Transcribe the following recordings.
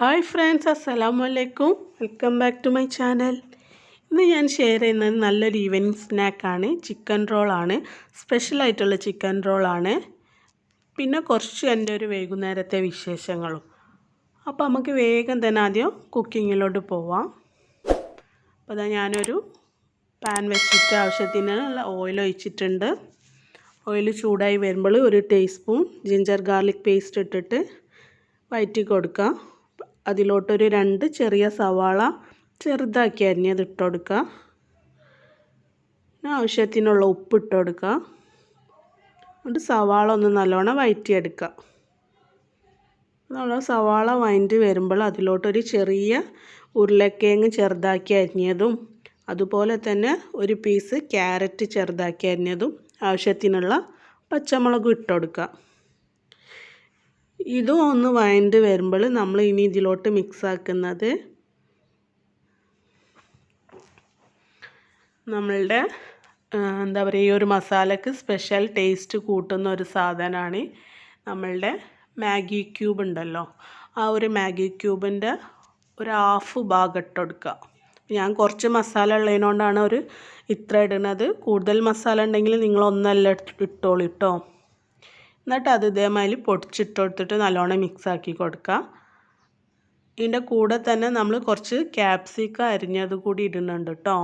Hi friends അസ്സലാമു അലൈക്കും welcome back to my channel ഇന്ന് ഞാൻ ഷെയർ ചെയ്യുന്നത് നല്ലൊരു ഈവനിങ് സ്നാക്കാണ് ചിക്കൻ റോളാണ് സ്പെഷ്യലായിട്ടുള്ള ചിക്കൻ റോളാണ് പിന്നെ കുറച്ച് എന്റെ ഒരു വൈകുന്നേരത്തെ വിശേഷങ്ങളും. അപ്പോൾ നമുക്ക് വേഗം തന്നെ ആദ്യം കുക്കിങ്ങിലോട്ട് പോവാം. അപ്പോൾ അതാ ഞാനൊരു പാൻ വെച്ചിട്ട് ആവശ്യത്തിനുള്ള ഓയിൽ ഒഴിച്ചിട്ടുണ്ട്. ഓയിൽ ചൂടായി വരുമ്പോൾ ഒരു ടീസ്പൂൺ ജിഞ്ചർ ഗാർലിക് പേസ്റ്റ് ഇട്ടിട്ട് വയറ്റി കൊടുക്കുക അതിലോട്ടൊരു രണ്ട് ചെറിയ സവാള ചെറുതാക്കി അരിഞ്ഞത് ഇട്ട് കൊടുക്കുക പിന്നെ ആവശ്യത്തിനുള്ള ഉപ്പ് ഇട്ട് കൊടുക്കുക എന്നിട്ട് സവാള ഒന്ന് നല്ലോണം വയറ്റിയെടുക്കുക നമ്മൾ സവാള വഴറ്റി വരുമ്പോൾ അതിലോട്ടൊരു ചെറിയ ഉരുളക്കിഴങ്ങ് ചെറുതാക്കി അരിഞ്ഞതും അതുപോലെ തന്നെ ഒരു പീസ് ക്യാരറ്റ് ചെറുതാക്കി അരിഞ്ഞതും ആവശ്യത്തിനുള്ള പച്ചമുളകും ഇട്ട് കൊടുക്കുക ഇതും ഒന്ന് വഴണ്ട് വരുമ്പോൾ നമ്മൾ ഇനി ഇതിലോട്ട് മിക്സ് ആക്കുന്നത് നമ്മളുടെ എന്താ പറയുക ഈ ഒരു മസാലക്ക് സ്പെഷ്യൽ ടേസ്റ്റ് കൂട്ടുന്ന ഒരു സാധനമാണ് നമ്മളുടെ മാഗി ക്യൂബ് ഉണ്ടല്ലോ. ആ ഒരു മാഗി ക്യൂബിന്റെ ഒരു ഹാഫ് ഭാഗം ഇട്ടെടുക്കുക ഞാൻ കുറച്ച് മസാല ഉള്ളതിനോണ്ടാണ് ഒരു ഇത്ര ഇടുന്നത്. കൂടുതൽ മസാല ഉണ്ടെങ്കിൽ നിങ്ങൾ ഒന്നല്ല ഇട്ടോളൂ കേട്ടോ. എന്നിട്ട് അത് ഇതേമാതിരി പൊടിച്ചിട്ട് കൊടുത്തിട്ട് നല്ലോണം മിക്സ് ആക്കി കൊടുക്കുക. ഇതിന്റെ കൂടെ തന്നെ നമ്മൾ കുറച്ച് ക്യാപ്സിക്ക അരിഞ്ഞത് കൂടി ഇടുന്നുണ്ട് കേട്ടോ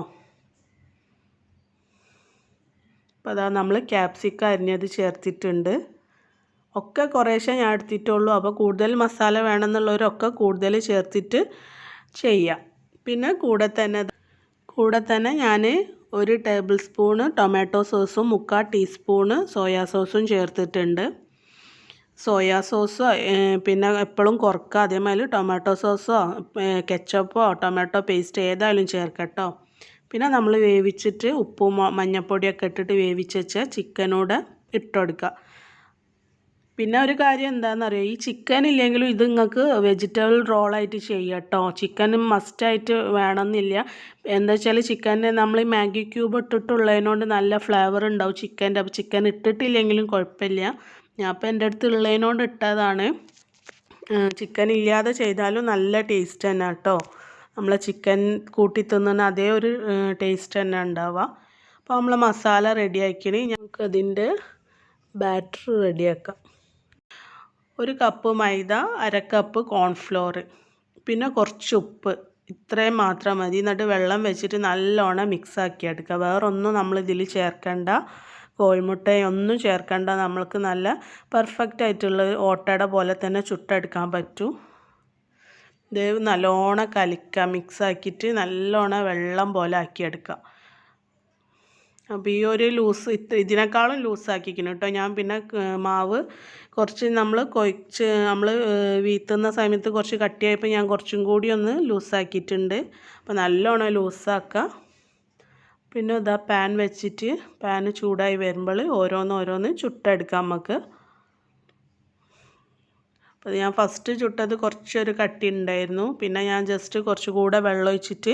അപ്പോൾ അതാ നമ്മൾ ക്യാപ്സിക്ക അരിഞ്ഞത് ചേർത്തിട്ടുണ്ട്. ഒക്കെ കുറേശ്ശെ ഞാൻ എടുത്തിട്ടുള്ളൂ. അപ്പോൾ കൂടുതൽ മസാല വേണമെന്നുള്ളവരൊക്കെ കൂടുതൽ ചേർത്തിട്ട് ചെയ്യാം. പിന്നെ കൂടെ തന്നെ കൂടെ തന്നെ ഞാൻ ഒരു ടേബിൾ സ്പൂണ് ടൊമാറ്റോ സോസും മുക്കാൽ ടീസ്പൂണ് സോയാ സോസും ചേർത്തിട്ടുണ്ട്. സോയാ സോസോ പിന്നെ എപ്പോഴും കുറക്കുക. അതേമാതിരി ടൊമാറ്റോ സോസോ കെച്ചപ്പോ ടൊമാറ്റോ പേസ്റ്റ് ഏതായാലും ചേർക്കട്ടോ. പിന്നെ നമ്മൾ വേവിച്ചിട്ട് ഉപ്പും മഞ്ഞൾപ്പൊടിയൊക്കെ ഇട്ടിട്ട് വേവിച്ച് വെച്ച ചിക്കനൂടെ ഇട്ടുകൊടുക്കുക പിന്നെ ഒരു കാര്യം എന്താണെന്നറിയോ ഈ ചിക്കൻ ഇല്ലെങ്കിലും ഇത് നിങ്ങൾക്ക് വെജിറ്റബിൾ റോളായിട്ട് ചെയ്യാം കേട്ടോ ചിക്കൻ മസ്റ്റായിട്ട് വേണമെന്നില്ല. എന്താ വെച്ചാൽ ചിക്കന്റെ നമ്മൾ ഈ മാഗി ക്യൂബ് ഇട്ടിട്ടുള്ളതിനോണ്ട് നല്ല ഫ്ലേവർ ഉണ്ടാവും ചിക്കന്റെ അപ്പോൾ ചിക്കൻ ഇട്ടിട്ടില്ലെങ്കിലും കുഴപ്പമില്ല. ഞാൻ അപ്പോൾ എന്റെ അടുത്ത് ഉള്ളതിനോണ്ട് ഇട്ടതാണ്. ചിക്കൻ ഇല്ലാതെ ചെയ്താലും നല്ല ടേസ്റ്റ് തന്നെ കേട്ടോ. നമ്മൾ ചിക്കൻ കൂട്ടി തിന്നുന്ന അതേ ഒരു ടേസ്റ്റ് തന്നെ ഉണ്ടാവുക. അപ്പോൾ നമ്മൾ മസാല റെഡിയാക്കിനി ഞങ്ങൾക്ക് അതിന്റെ ബാറ്റർ റെഡിയാക്കാം ഒരു കപ്പ് മൈദ അരക്കപ്പ് കപ്പ് കോൺഫ്ലോർ പിന്നെ കുറച്ച് ഉപ്പ്. ഇത്രയും മാത്രം മതി. എന്നിട്ട് വെള്ളം വെച്ചിട്ട് നല്ലോണം മിക്സ് ആക്കി എടുക്കുക. വേറൊന്നും നമ്മൾ ഇതിൽ ചേർക്കേണ്ട. കോഴിമുട്ടയൊന്നും ചേർക്കേണ്ട. നമ്മൾക്ക് നല്ല പെർഫെക്റ്റ് ആയിട്ടുള്ള ഓട്ടയുടെ പോലെ തന്നെ ചുട്ടെടുക്കാൻ പറ്റൂ. ഇത് നല്ലോണം കലിക്കുക മിക്സ് ആക്കിയിട്ട് നല്ലോണം വെള്ളം പോലെ ആക്കിയെടുക്കുക അപ്പോൾ ഈ ഒരു ലൂസ് ഇതിനേക്കാളും ലൂസാക്കിക്കണം കേട്ടോ. ഞാൻ പിന്നെ മാവ് കുറച്ച് നമ്മൾ കുഴച്ച് നമ്മൾ വീത്തുന്ന സമയത്ത് കുറച്ച് കട്ടിയായപ്പോൾ ഞാൻ കുറച്ചും കൂടി ഒന്ന് ലൂസാക്കിയിട്ടുണ്ട് അപ്പോൾ നല്ലോണം ലൂസാക്കുക പിന്നെ ഇതാ പാൻ വെച്ചിട്ട് പാൻ ചൂടായി വരുമ്പോൾ ഓരോന്ന് ഓരോന്ന് ചുട്ടെടുക്കാം നമുക്ക് അപ്പോൾ ഞാൻ ഫസ്റ്റ് ചുട്ടത് കുറച്ചൊരു കട്ടി ഉണ്ടായിരുന്നു. പിന്നെ ഞാൻ ജസ്റ്റ് കുറച്ച് കൂടെ വെള്ളം ഒഴിച്ചിട്ട്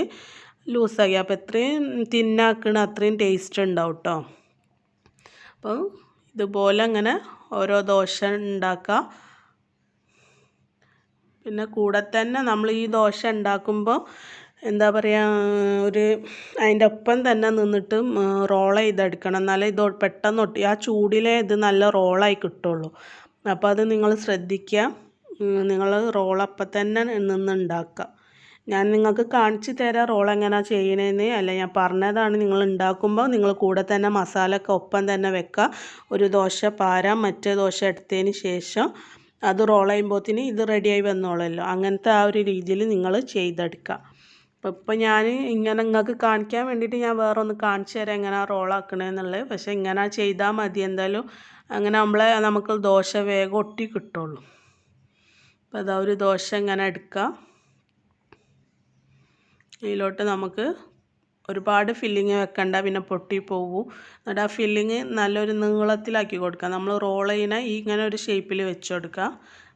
ലൂസാക്കി അപ്പോൾ എത്രയും തിന്നാക്കണ അത്രയും ടേസ്റ്റ് ഉണ്ടാവും കേട്ടോ അപ്പോൾ ഇതുപോലെ അങ്ങനെ ഓരോ ദോശ ഉണ്ടാക്കുക പിന്നെ കൂടെ തന്നെ നമ്മൾ ഈ ദോശ ഉണ്ടാക്കുമ്പോൾ എന്താ പറയുക ഒരു അതിന്റെ ഒപ്പം തന്നെ നിന്നിട്ട് റോൾ ചെയ്തെടുക്കണം. എന്നാലേ ഇത് പെട്ടെന്ന് ഒട്ടി ആ ചൂടിലേ ഇത് നല്ല റോളായി കിട്ടുള്ളൂ. അപ്പോൾ അത് നിങ്ങൾ ശ്രദ്ധിക്കുക നിങ്ങൾ റോൾ അപ്പം തന്നെ നിന്ന് ഉണ്ടാക്കുക ഞാൻ നിങ്ങൾക്ക് കാണിച്ചു തരാം റോൾ എങ്ങനെയാണ് ചെയ്യണേന്ന്. അല്ല ഞാൻ പറഞ്ഞതാണ് നിങ്ങൾ ഉണ്ടാക്കുമ്പോൾ നിങ്ങൾ കൂടെ തന്നെ മസാല ഒക്കെ ഒപ്പം തന്നെ വെക്കുക. ഒരു ദോശ പാരാം മറ്റേ ദോശ എടുത്തതിന് ശേഷം അത് റോൾ ചെയ്യുമ്പോഴത്തേന് ഇത് റെഡിയായി വന്നോളല്ലോ. അങ്ങനത്തെ ആ ഒരു രീതിയിൽ നിങ്ങൾ ചെയ്തെടുക്കുക. അപ്പോൾ ഇപ്പോൾ ഞാൻ ഇങ്ങനെ നിങ്ങൾക്ക് കാണിക്കാൻ വേണ്ടിയിട്ട് ഞാൻ വേറെ ഒന്ന് കാണിച്ചു തരാം എങ്ങനെ റോളാക്കണമെന്നുള്ളത് പക്ഷേ ഇങ്ങനെ ചെയ്താൽ മതി. എന്തായാലും അങ്ങനെ നമ്മളെ നമുക്ക് ദോശ വേഗം ഒട്ടി കിട്ടുള്ളൂ. അപ്പോൾ അതാ ഒരു ദോശ ഇങ്ങനെ എടുക്കുക. ഇതിലോട്ട് നമുക്ക് ഒരുപാട് ഫില്ലിങ് വെക്കണ്ട പിന്നെ പൊട്ടി പോവും. എന്നിട്ട് ആ ഫില്ലിങ് നല്ലൊരു നീളത്തിലാക്കി കൊടുക്കുക നമ്മൾ റോൾ ചെയ്യുന്ന ഈ ഇങ്ങനെ ഒരു ഷേപ്പിൽ വെച്ച് കൊടുക്കുക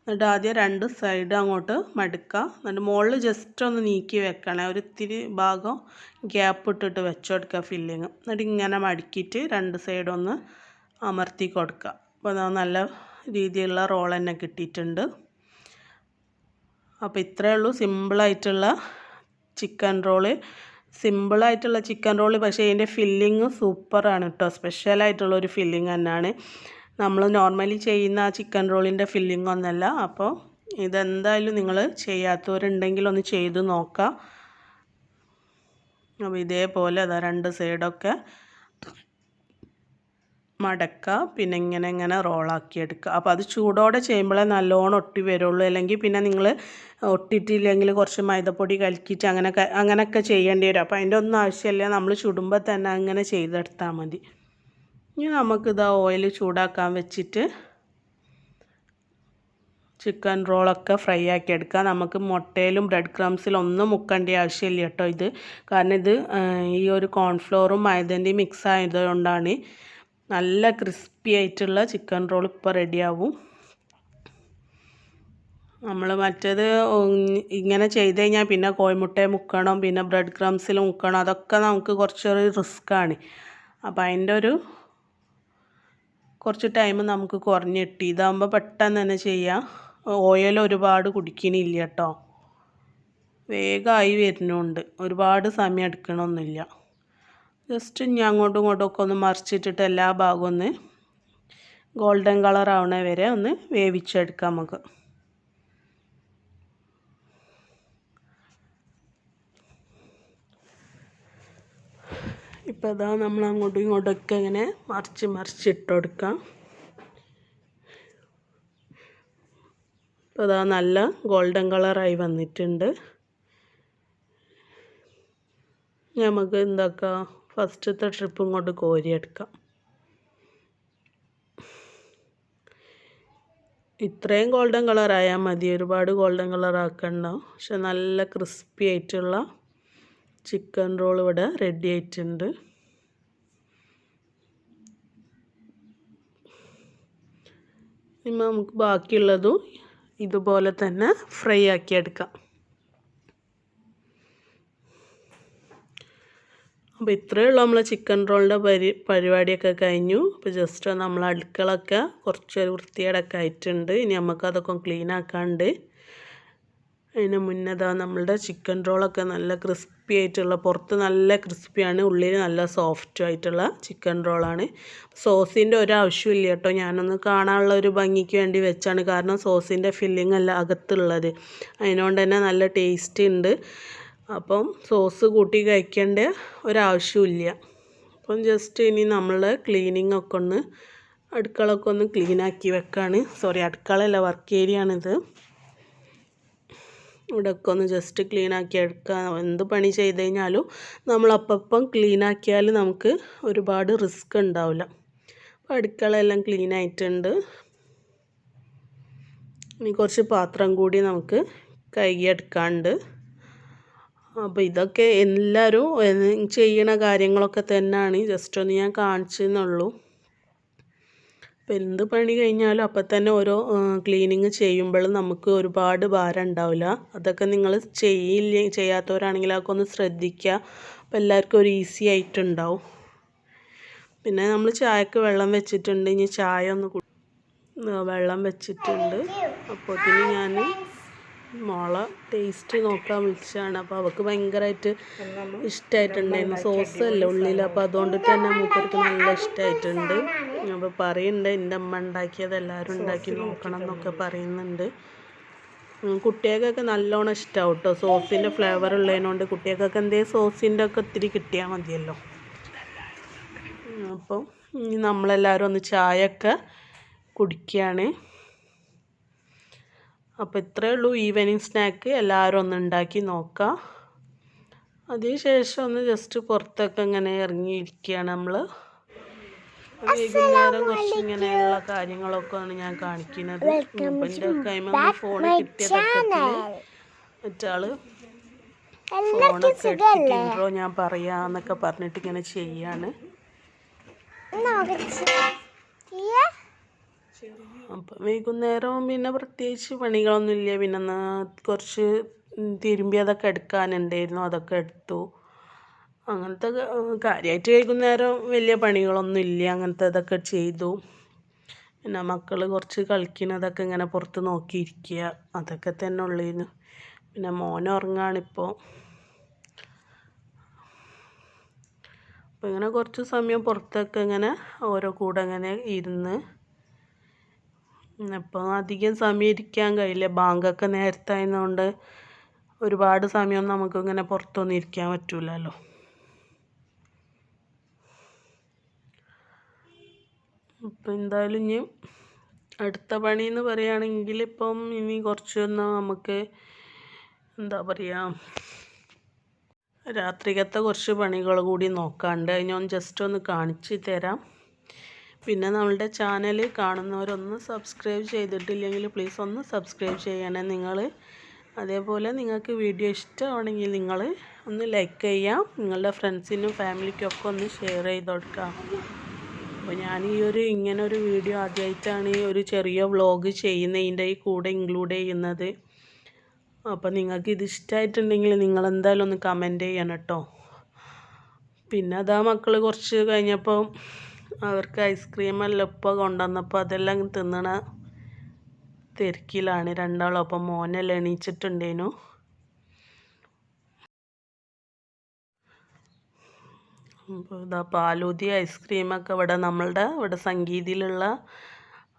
എന്നിട്ട് ആദ്യം രണ്ട് സൈഡ് അങ്ങോട്ട് മടുക്കുക എന്നിട്ട് മുകളിൽ ജസ്റ്റ് ഒന്ന് നീക്കി വെക്കണേ. ഒരു ഇത്തിരി ഭാഗം ഗ്യാപ്പ് ഇട്ടിട്ട് വെച്ച് കൊടുക്കുക ഫില്ലിങ് എന്നിട്ട് ഇങ്ങനെ മടുക്കിയിട്ട് രണ്ട് സൈഡ് ഒന്ന് അമർത്തി കൊടുക്കുക. അപ്പോൾ നല്ല രീതിയിലുള്ള റോൾ തന്നെ കിട്ടിയിട്ടുണ്ട്. അപ്പോൾ ഇത്രയേ ഉള്ളൂ സിമ്പിളായിട്ടുള്ള ചിക്കൻ റോൾ. സിമ്പിളായിട്ടുള്ള ചിക്കൻ റോൾ പക്ഷേ ഇതിന്റെ ഫില്ലിങ് സൂപ്പറാണ് കേട്ടോ. സ്പെഷ്യലായിട്ടുള്ള ഒരു ഫില്ലിങ് തന്നെയാണ്. നമ്മൾ നോർമലി ചെയ്യുന്ന ആ ചിക്കൻ റോളിന്റെ ഫില്ലിംഗ് ഒന്നല്ല. അപ്പോൾ ഇതെന്തായാലും നിങ്ങൾ ചെയ്യാത്തവരുണ്ടെങ്കിൽ ഒന്ന് ചെയ്ത് നോക്കാം. അപ്പോൾ ഇതേപോലെ അതാ രണ്ട് സൈഡൊക്കെ മടക്കുക പിന്നെ ഇങ്ങനെ ഇങ്ങനെ റോളാക്കി എടുക്കുക അപ്പോൾ അത് ചൂടോടെ ചെയ്യുമ്പോഴേ നല്ലോണം ഒട്ടി വരുള്ളൂ. അല്ലെങ്കിൽ പിന്നെ നിങ്ങൾ ഒട്ടിയിട്ടില്ലെങ്കിൽ കുറച്ച് മൈദപ്പൊടി കലക്കിയിട്ട് അങ്ങനെ അങ്ങനെയൊക്കെ ചെയ്യേണ്ടി വരും. അപ്പോൾ അതിന്റെ ഒന്നും ആവശ്യമില്ല നമ്മൾ ചുടുമ്പോൾ തന്നെ അങ്ങനെ ചെയ്തെടുത്താൽ മതി. ഇനി നമുക്കിത് ഓയിൽ ചൂടാക്കാൻ വെച്ചിട്ട് ചിക്കൻ റോളൊക്കെ ഫ്രൈ ആക്കി എടുക്കുക നമുക്ക് മുട്ടയിലും ബ്രെഡ് ക്രംസിലും ഒന്നും മുക്കേണ്ട ആവശ്യമില്ല കേട്ടോ ഇത്. കാരണം ഇത് ഈ ഒരു കോൺഫ്ലോറും മൈദന്റെയും മിക്സ് ആയതുകൊണ്ടാണ് നല്ല ക്രിസ്പി ആയിട്ടുള്ള ചിക്കൻ റോൾ ഇപ്പോൾ റെഡിയാവും നമ്മൾ മറ്റേത് ഇങ്ങനെ ചെയ്ത് കഴിഞ്ഞാൽ പിന്നെ കോഴിമുട്ടയെ മുക്കണം പിന്നെ ബ്രെഡ് ക്രംസിൽ മുക്കണം അതൊക്കെ നമുക്ക് കുറച്ചൊരു റിസ്ക്കാണ് അപ്പോൾ അതിന്റെ ഒരു കുറച്ച് ടൈം നമുക്ക് കുറഞ്ഞ് കിട്ടി. ഇതാകുമ്പോൾ പെട്ടെന്ന് തന്നെ ചെയ്യാം. ഓയിൽ ഒരുപാട് കുടിക്കണില്ല കേട്ടോ. വേഗമായി വരുന്നുണ്ട്. ഒരുപാട് സമയം എടുക്കണമൊന്നുമില്ല ജസ്റ്റ് ഇനി അങ്ങോട്ടും ഇങ്ങോട്ടും ഒക്കെ ഒന്ന് മറിച്ചിട്ടിട്ട് എല്ലാ ഭാഗവും ഒന്ന് ഗോൾഡൻ കളർ ആവണ വരെ ഒന്ന് വേവിച്ചെടുക്കാം നമുക്ക്. ഇപ്പോൾ ഇതാ നമ്മൾ അങ്ങോട്ടും ഇങ്ങോട്ടൊക്കെ ഇങ്ങനെ മറിച്ച് മറിച്ചിട്ട് കൊടുക്കാം. ഇപ്പോൾ ഇതാ നല്ല ഗോൾഡൻ കളറായി വന്നിട്ടുണ്ട്. നമുക്ക് എന്താക്കാം? ഫസ്റ്റത്തെ ട്രിപ്പ് ഇങ്ങോട്ട് കോരി എടുക്കാം ഇത്രയും ഗോൾഡൻ കളർ ആയാൽ മതി. ഒരുപാട് ഗോൾഡൻ കളർ ആക്കണ്ട. പക്ഷെ നല്ല ക്രിസ്പി ആയിട്ടുള്ള ചിക്കൻ റോൾ ഇവിടെ റെഡി ആയിട്ടുണ്ട്. ഇനി നമുക്ക് ബാക്കിയുള്ളതും ഇതുപോലെ തന്നെ ഫ്രൈ ആക്കി അപ്പോൾ ഇത്രയേ ഉള്ളൂ നമ്മളെ ചിക്കൻ റോളിന്റെ പരി പരിപാടിയൊക്കെ കഴിഞ്ഞു. അപ്പോൾ ജസ്റ്റ് നമ്മൾ അടുക്കളൊക്കെ കുറച്ച് വൃത്തിയേടൊക്കെ ആയിട്ടുണ്ട്. ഇനി നമുക്കതൊക്കെ ക്ലീൻ ആക്കാണ്ട് അതിന് മുന്നേതാ നമ്മളുടെ ചിക്കൻ റോളൊക്കെ നല്ല ക്രിസ്പി ആയിട്ടുള്ള പുറത്ത് നല്ല ക്രിസ്പിയാണ് ഉള്ളിൽ നല്ല സോഫ്റ്റ് ആയിട്ടുള്ള ചിക്കൻ റോളാണ് സോസിന്റെ ഒരാവശ്യമില്ല കേട്ടോ. ഞാനൊന്ന് കാണാനുള്ള ഒരു ഭംഗിക്ക് വേണ്ടി വെച്ചാണ്. കാരണം സോസിന്റെ ഫില്ലിംഗ് അല്ല അകത്തുള്ളത്. അതിനോണ്ട് തന്നെ നല്ല ടേസ്റ്റ് ഉണ്ട്. അപ്പം സോസ് കൂട്ടി കഴിക്കേണ്ട ഒരാവശ്യമില്ല അപ്പം ജസ്റ്റ് ഇനി നമ്മൾ ക്ലീനിങ് ഒക്കെ ഒന്ന് അടുക്കളൊക്കെ ഒന്ന് ക്ലീനാക്കി വെക്കാണ്. സോറി അടുക്കളയല്ല വർക്ക് ഏരിയ ആണിത്. ഇവിടെയൊക്കെ ഒന്ന് ജസ്റ്റ് ക്ലീനാക്കി എടുക്കുക എന്ത് പണി ചെയ്ത് കഴിഞ്ഞാലും നമ്മൾ അപ്പം ക്ലീൻ ആക്കിയാൽ നമുക്ക് ഒരുപാട് റിസ്ക് ഉണ്ടാവില്ല. അപ്പോൾ അടുക്കളയെല്ലാം ക്ലീൻ ആയിട്ടുണ്ട്. ഇനി കുറച്ച് പാത്രം കൂടി നമുക്ക് കഴുകിയെടുക്കാണ്ട് അപ്പോൾ ഇതൊക്കെ എല്ലാവരും ചെയ്യണ കാര്യങ്ങളൊക്കെ തന്നെയാണ് ജസ്റ്റ് ഒന്ന് ഞാൻ കാണിച്ചെന്നുള്ളൂ അപ്പോൾ എന്ത് പണി കഴിഞ്ഞാലും അപ്പം തന്നെ ഓരോ ക്ലീനിങ് ചെയ്യുമ്പോൾ നമുക്ക് ഒരുപാട് ഭാരം ഉണ്ടാവില്ല. അതൊക്കെ നിങ്ങൾ ചെയ്യില്ല ചെയ്യാത്തവരാണെങ്കിൽ അതൊക്കെ ഒന്ന് ശ്രദ്ധിക്കുക. അപ്പോൾ എല്ലാവർക്കും ഒരു ഈസി ആയിട്ടുണ്ടാവും. പിന്നെ നമ്മൾ ചായക്ക് വെള്ളം വെച്ചിട്ടുണ്ട്. ഇനി ചായ ഒന്ന് വെള്ളം വെച്ചിട്ടുണ്ട്. അപ്പോൾ ഞാൻ മോളെ ടേസ്റ്റ് നോക്കാൻ വിളിച്ചതാണ്. അപ്പോൾ അവൾക്ക് ഭയങ്കരമായിട്ട് ഇഷ്ടമായിട്ടുണ്ടായിരുന്നു സോസ് അല്ല ഉള്ളിൽ അപ്പോൾ അതുകൊണ്ട് തന്നെ മൂപ്പർക്ക് നല്ല ഇഷ്ടമായിട്ടുണ്ട് അപ്പോൾ പറയുന്നുണ്ട് എന്റെ അമ്മ ഉണ്ടാക്കിയത് എല്ലാവരും ഉണ്ടാക്കി നോക്കണം എന്നൊക്കെ പറയുന്നുണ്ട്. കുട്ടികൾക്കൊക്കെ നല്ലോണം ഇഷ്ടമാവും കേട്ടോ സോസിന്റെ ഫ്ലേവർ ഉള്ളതിനോണ്ട് കുട്ടികൾക്കൊക്കെ എന്തേ സോസിന്റെ ഒക്കെ ഒത്തിരി കിട്ടിയാൽ മതിയല്ലോ. അപ്പോൾ നമ്മളെല്ലാവരും ഒന്ന് ചായയൊക്കെ കുടിക്കുകയാണ് അപ്പോൾ ഇത്രയേ ഉള്ളൂ ഈവനിങ് സ്നാക്ക് എല്ലാവരും ഒന്ന് ഉണ്ടാക്കി നോക്കാം. അതിനുശേഷം ഒന്ന് ജസ്റ്റ് പുറത്തൊക്കെ ഇങ്ങനെ ഇറങ്ങിയിരിക്കുകയാണ് നമ്മൾ വൈകുന്നേരം കുറച്ച് ഇങ്ങനെയുള്ള കാര്യങ്ങളൊക്കെയാണ് ഞാൻ കാണിക്കുന്നത്. അപ്പം എന്റെ കൈമ ഫോണ് കിട്ടിയതൊക്കെ മറ്റാൾ ഫോണൊക്കെ എടുത്തിട്ടുണ്ടോ ഞാൻ പറയാന്നൊക്കെ പറഞ്ഞിട്ട് ഇങ്ങനെ ചെയ്യാണ്. അപ്പം വൈകുന്നേരം പിന്നെ പ്രത്യേകിച്ച് പണികളൊന്നുമില്ല. പിന്നെ കുറച്ച് തിരുമ്പി അതൊക്കെ എടുക്കാനുണ്ടായിരുന്നു. അതൊക്കെ എടുത്തു. അങ്ങനത്തെ കാര്യമായിട്ട് വൈകുന്നേരം വലിയ പണികളൊന്നും ഇല്ല അങ്ങനത്തെ ഇതൊക്കെ ചെയ്തു. പിന്നെ മക്കൾ കുറച്ച് കളിക്കുന്നതൊക്കെ ഇങ്ങനെ പുറത്ത് നോക്കിയിരിക്കുക. അതൊക്കെ തന്നെ ഉള്ളേനു. പിന്നെ മോൻ ഉറങ്ങാണിപ്പോൾ അപ്പോൾ ഇങ്ങനെ കുറച്ച് സമയം പുറത്തൊക്കെ ഇങ്ങനെ ഓരോ കൂടെ ഇങ്ങനെ ഇരുന്ന് ഇപ്പോൾ അധികം സമയം ഇരിക്കാൻ കഴിയില്ല. ബാങ്കൊക്കെ നേരത്തെ ആയതുകൊണ്ട് ഒരുപാട് സമയം നമുക്കിങ്ങനെ പുറത്തൊന്നും ഇരിക്കാൻ പറ്റൂലല്ലോ. അപ്പം എന്തായാലും ഇനി അടുത്ത പണി എന്ന് പറയുകയാണെങ്കിൽ ഇപ്പം ഇനി കുറച്ചൊന്ന് നമുക്ക് എന്താ പറയുക രാത്രികത്തെ കുറച്ച് പണികൾ കൂടി നോക്കാണ്ട് ഞാൻ ജസ്റ്റ് ഒന്ന് കാണിച്ചു തരാം. പിന്നെ നമ്മളുടെ ചാനൽ കാണുന്നവരൊന്ന് സബ്സ്ക്രൈബ് ചെയ്തിട്ടില്ലെങ്കിൽ പ്ലീസ് ഒന്ന് സബ്സ്ക്രൈബ് ചെയ്യണേ നിങ്ങൾ അതേപോലെ നിങ്ങൾക്ക് വീഡിയോ ഇഷ്ടമാണെങ്കിൽ നിങ്ങൾ ഒന്ന് ലൈക്ക് ചെയ്യാം. നിങ്ങളുടെ ഫ്രണ്ട്സിനും ഫാമിലിക്കും ഒക്കെ ഒന്ന് ഷെയർ ചെയ്ത് കൊടുക്കാം. അപ്പോൾ ഞാൻ ഈ ഒരു ഇങ്ങനെ ഒരു വീഡിയോ ആദ്യമായിട്ടാണ് ഈ ഒരു ചെറിയ വ്ളോഗ് ചെയ്യുന്നതിന്റെ ഈ കൂടെ ഇൻക്ലൂഡ് ചെയ്യുന്നത്. അപ്പോൾ നിങ്ങൾക്ക് ഇത് ഇഷ്ടമായിട്ടുണ്ടെങ്കിൽ നിങ്ങൾ എന്തായാലും ഒന്ന് കമന്റ് ചെയ്യണം കേട്ടോ പിന്നെ അതാ മക്കൾ കുറച്ച് കഴിഞ്ഞപ്പോൾ അവർക്ക് ഐസ്ക്രീമെല്ലാം ഇപ്പോൾ കൊണ്ടുവന്നപ്പോൾ അതെല്ലാം തിന്നണ തിരക്കിലാണ്. രണ്ടാളും. അപ്പം മോനെല്ലാം എണീച്ചിട്ടുണ്ടേനു. അപ്പോൾ ഇതാ പാലൂതി ഐസ്ക്രീമൊക്കെ ഇവിടെ നമ്മളുടെ ഇവിടെ സംഗീതിയിലുള്ള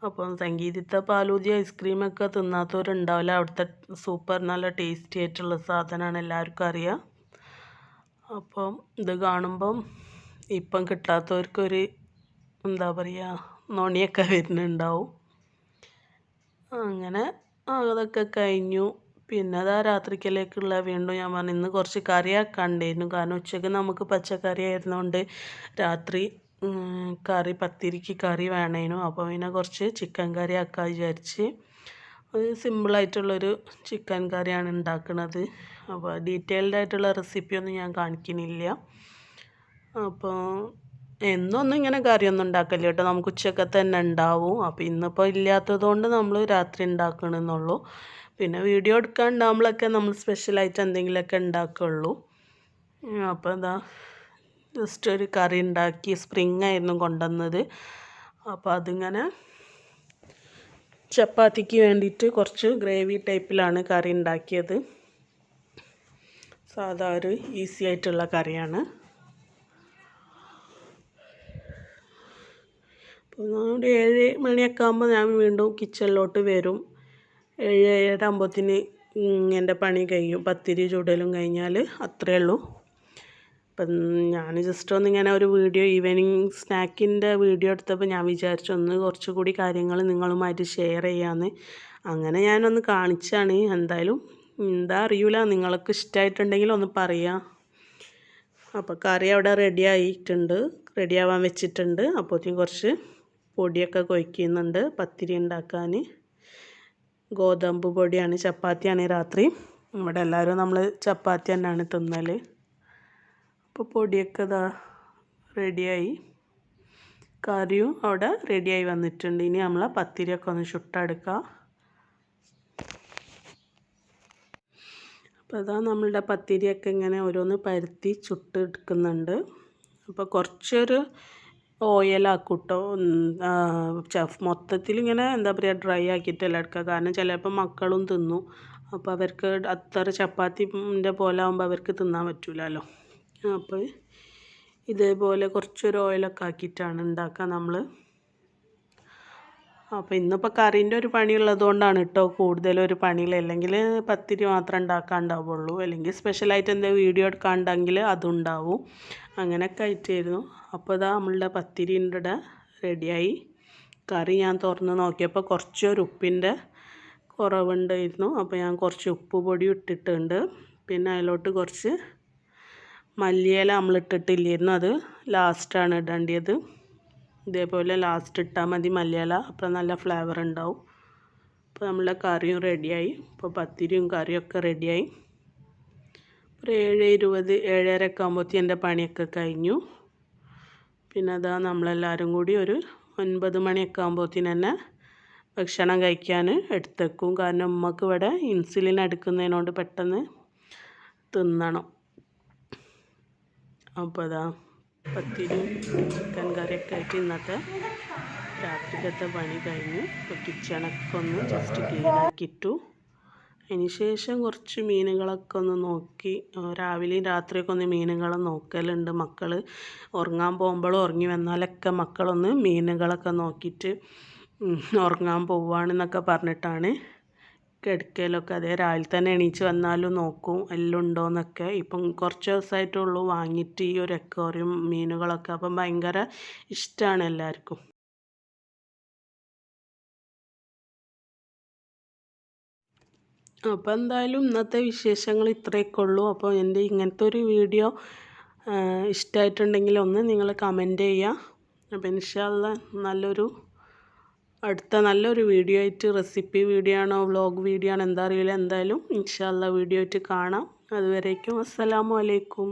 അപ്പം സംഗീതത്തെ പാലൂതി ഐസ്ക്രീമൊക്കെ തിന്നാത്തവരുണ്ടാവില്ല. അവിടുത്തെ സൂപ്പർ നല്ല ടേസ്റ്റി ആയിട്ടുള്ള സാധനമാണ് എല്ലാവർക്കും അറിയാം. അപ്പം ഇത് കാണുമ്പം ഇപ്പം കിട്ടാത്തവർക്കൊരു എന്താ പറയുക നുണയൊക്കെ വരുന്നുണ്ടാവും. അങ്ങനെ അതൊക്കെ കഴിഞ്ഞു. പിന്നെ അതാ രാത്രിക്കലേക്കുള്ള വീണ്ടും ഞാൻ പറഞ്ഞു ഇന്ന് കുറച്ച് കറിയാക്കാണ്ടായിരുന്നു കാരണം ഉച്ചയ്ക്ക് നമുക്ക് പച്ചക്കറി ആയിരുന്നുകൊണ്ട് രാത്രി കറി പത്തിരിക്ക് കറി വേണേനു. അപ്പോൾ പിന്നെ കുറച്ച് ചിക്കൻ കറി ആക്കാൻ വിചാരിച്ച് ഒരു സിമ്പിളായിട്ടുള്ളൊരു ചിക്കൻ കറിയാണ് ഉണ്ടാക്കുന്നത് അപ്പോൾ ഡീറ്റെയിൽഡ് ആയിട്ടുള്ള റെസിപ്പിയൊന്നും ഞാൻ കാണിക്കുന്നില്ല അപ്പോൾ എന്നൊന്നും ഇങ്ങനെ കറിയൊന്നും ഉണ്ടാക്കില്ല കേട്ടോ. നമുക്ക് ഉച്ചയ്ക്ക് തന്നെ ഉണ്ടാവും. അപ്പോൾ ഇന്നിപ്പോൾ ഇല്ലാത്തത് കൊണ്ട് നമ്മൾ രാത്രി ഉണ്ടാക്കണമെന്നുള്ളൂ പിന്നെ വീഡിയോ എടുക്കാണ്ടാകുമ്പോഴൊക്കെ നമ്മൾ സ്പെഷ്യലായിട്ട് എന്തെങ്കിലുമൊക്കെ ഉണ്ടാക്കുകയുള്ളൂ അപ്പോൾ എന്താ ജസ്റ്റ് ഒരു കറി ഉണ്ടാക്കി സ്പ്രിങ് ആയിരുന്നു കൊണ്ടുവന്നത്. അപ്പോൾ അതിങ്ങനെ ചപ്പാത്തിക്ക് വേണ്ടിയിട്ട് കുറച്ച് ഗ്രേവി ടൈപ്പിലാണ് കറി ഉണ്ടാക്കിയത്. സാധാ ഒരു ഈസി ആയിട്ടുള്ള കറിയാണ്. അപ്പോൾ ഏഴ് മണിയൊക്കെ ആകുമ്പോൾ ഞാൻ വീണ്ടും കിച്ചണിലോട്ട് വരും. ഏഴ് ഏഴര ആകുമ്പോഴത്തേന് എന്റെ പണി കഴിയും. പത്തിരി ചുടലും കഴിഞ്ഞാൽ അത്രയേ ഉള്ളൂ. അപ്പം ഞാൻ ജസ്റ്റ് ഒന്ന് ഇങ്ങനെ ഒരു വീഡിയോ ഈവനിങ് സ്നാക്കിന്റെ വീഡിയോ എടുത്തപ്പോൾ ഞാൻ വിചാരിച്ചു ഒന്ന് കുറച്ചുകൂടി കാര്യങ്ങൾ നിങ്ങളുമായിട്ട് ഷെയർ ചെയ്യാമെന്ന് അങ്ങനെ ഞാനൊന്ന് കാണിച്ചാണ്. എന്തായാലും എന്താ അറിയില്ല നിങ്ങൾക്ക് ഇഷ്ടമായിട്ടുണ്ടെങ്കിൽ ഒന്ന് പറയാം. അപ്പോൾ കറി അവിടെ റെഡി ആയിട്ടുണ്ട്. റെഡി ആവാൻ വെച്ചിട്ടുണ്ട്. അപ്പോഴത്തേക്കും കുറച്ച് പൊടിയൊക്കെ കുഴക്കുന്നുണ്ട് പത്തിരി ഉണ്ടാക്കാൻ. ഗോതമ്പ് പൊടിയാണ് ചപ്പാത്തിയാണ് രാത്രി. ഇവിടെ എല്ലാവരും നമ്മൾ ചപ്പാത്തി തന്നെയാണ് തിന്നൽ അപ്പോൾ പൊടിയൊക്കെ ഇതാ റെഡിയായി. കറിയും അവിടെ റെഡിയായി വന്നിട്ടുണ്ട്. ഇനി നമ്മൾ പത്തിരിയൊക്കെ ഒന്ന് ചുട്ടെടുക്കുക അപ്പോൾ അതാ നമ്മളുടെ പത്തിരിയൊക്കെ ഇങ്ങനെ ഓരോന്ന് പരുത്തി ചുട്ടെടുക്കുന്നുണ്ട്. അപ്പോൾ കുറച്ചൊരു ഓയിലാക്കൂട്ടോ. മൊത്തത്തിൽ ഇങ്ങനെ എന്താ പറയുക ഡ്രൈ ആക്കിയിട്ടല്ല എടുക്കുക. കാരണം ചിലപ്പോൾ മക്കളും തിന്നു. അപ്പോൾ അവർക്ക് അത്ര ചപ്പാത്തിന്റെ പോലെ ആകുമ്പോൾ അവർക്ക് തിന്നാൻ പറ്റില്ലല്ലോ അപ്പോൾ ഇതേപോലെ കുറച്ചൊരു ഓയിലൊക്കെ ആക്കിയിട്ടാണ് ഉണ്ടാക്കുക നമ്മൾ. അപ്പോൾ ഇന്നിപ്പോൾ കറീന്റെ ഒരു പണിയുള്ളത് കൊണ്ടാണ് കേട്ടോ കൂടുതലൊരു പണിയിൽ അല്ലെങ്കിൽ പത്തിരി മാത്രം ഉണ്ടാക്കാണ്ടാവുള്ളൂ. അല്ലെങ്കിൽ സ്പെഷ്യലായിട്ട് എന്തെങ്കിലും വീഡിയോ എടുക്കാണ്ടെങ്കിൽ അതുണ്ടാവും. അങ്ങനെയൊക്കെ ആയിട്ടായിരുന്നു. അപ്പോൾ ഇതാ നമ്മളുടെ പത്തിരി പത്തിരിന്റെ റെഡിയായി കറി ഞാൻ തുറന്ന് നോക്കിയപ്പോൾ കുറച്ചൊരു ഉപ്പിന്റെ കുറവുണ്ടായിരുന്നു. അപ്പോൾ ഞാൻ കുറച്ച് ഉപ്പ് പൊടി ഇട്ടിട്ടുണ്ട്. പിന്നെ അതിലോട്ട് കുറച്ച് മല്ലിയില നമ്മൾ ഇട്ടിട്ടില്ലായിരുന്നു. അത് ലാസ്റ്റാണ് ഇടേണ്ടത്. ഇതേപോലെ ലാസ്റ്റ് ഇട്ടാൽ മതി മല്ലിയില അപ്പോൾ നല്ല ഫ്ലേവർ ഉണ്ടാവും. അപ്പോൾ നമ്മളെ കറിയും റെഡിയായി ഇപ്പോൾ പത്തിരിയും കറിയൊക്കെ റെഡിയായി ഒരു ഏഴ് ഇരുപത് ഏഴര ഒക്കെ ആകുമ്പോഴത്തേക്കും എന്റെ പണിയൊക്കെ കഴിഞ്ഞു. പിന്നെ അതാ നമ്മളെല്ലാവരും കൂടി ഒരു ഒൻപത് മണിയൊക്കെ ആകുമ്പോഴത്തേന് തന്നെ ഭക്ഷണം കഴിക്കാൻ എടുത്തേക്കും. കാരണം ഉമ്മക്ക് ഇവിടെ ഇൻസുലിൻ എടുക്കുന്നതിനോട് പെട്ടെന്ന് തിന്നണം. അപ്പോൾ അതാ പത്തിരി ചിക്കൻ കറിയൊക്കെ ആയിട്ട് ഇന്നത്തെ രാത്രിക്കത്തെ പണി കഴിഞ്ഞു. ഇപ്പോൾ കിച്ചണൊക്കെ ഒന്ന് ജസ്റ്റ് ക്ലീനാക്കിയിട്ടു അതിന് ശേഷം കുറച്ച് മീനുകളൊക്കെ ഒന്ന് നോക്കി. രാവിലെയും രാത്രിയൊക്കെ ഒന്ന് മീനുകളെ നോക്കലുണ്ട്. മക്കൾ ഉറങ്ങാൻ പോകുമ്പോഴും ഉറങ്ങി വന്നാലൊക്കെ മക്കളൊന്ന് മീനുകളൊക്കെ നോക്കിയിട്ട് ഉറങ്ങാൻ പോവുകയാണെന്നൊക്കെ പറഞ്ഞിട്ടാണ് കിടക്കലൊക്കെ. അതേ രാവിലെ തന്നെ എണീച്ച് വന്നാലും നോക്കും എല്ലാം ഉണ്ടോയെന്നൊക്കെ ഇപ്പം കുറച്ച് ദിവസമായിട്ടുള്ളൂ വാങ്ങിയിട്ട് ഈ ഒരു എക്കോറിയം മീനുകളൊക്കെ. അപ്പം ഭയങ്കര ഇഷ്ടമാണ് എല്ലാവർക്കും. അപ്പോൾ എന്തായാലും ഇന്നത്തെ വിശേഷങ്ങൾ ഇത്രയൊക്കെ ഉള്ളൂ. അപ്പോൾ എന്റെ ഇങ്ങനത്തെ ഒരു വീഡിയോ ഇഷ്ടമായിട്ടുണ്ടെങ്കിൽ ഒന്ന് നിങ്ങൾ കമന്റ് ചെയ്യുക. അപ്പോൾ ഇൻഷാല്ല നല്ലൊരു അടുത്ത നല്ലൊരു വീഡിയോ ആയിട്ട് റെസിപ്പി വീഡിയോ ആണോ വ്ളോഗ് വീഡിയോ ആണോ എന്താ അറിയില്ല. എന്തായാലും ഇൻഷാല്ല വീഡിയോ ആയിട്ട് കാണാം. അതുവരേക്കും അസ്സലാമു അലൈക്കും.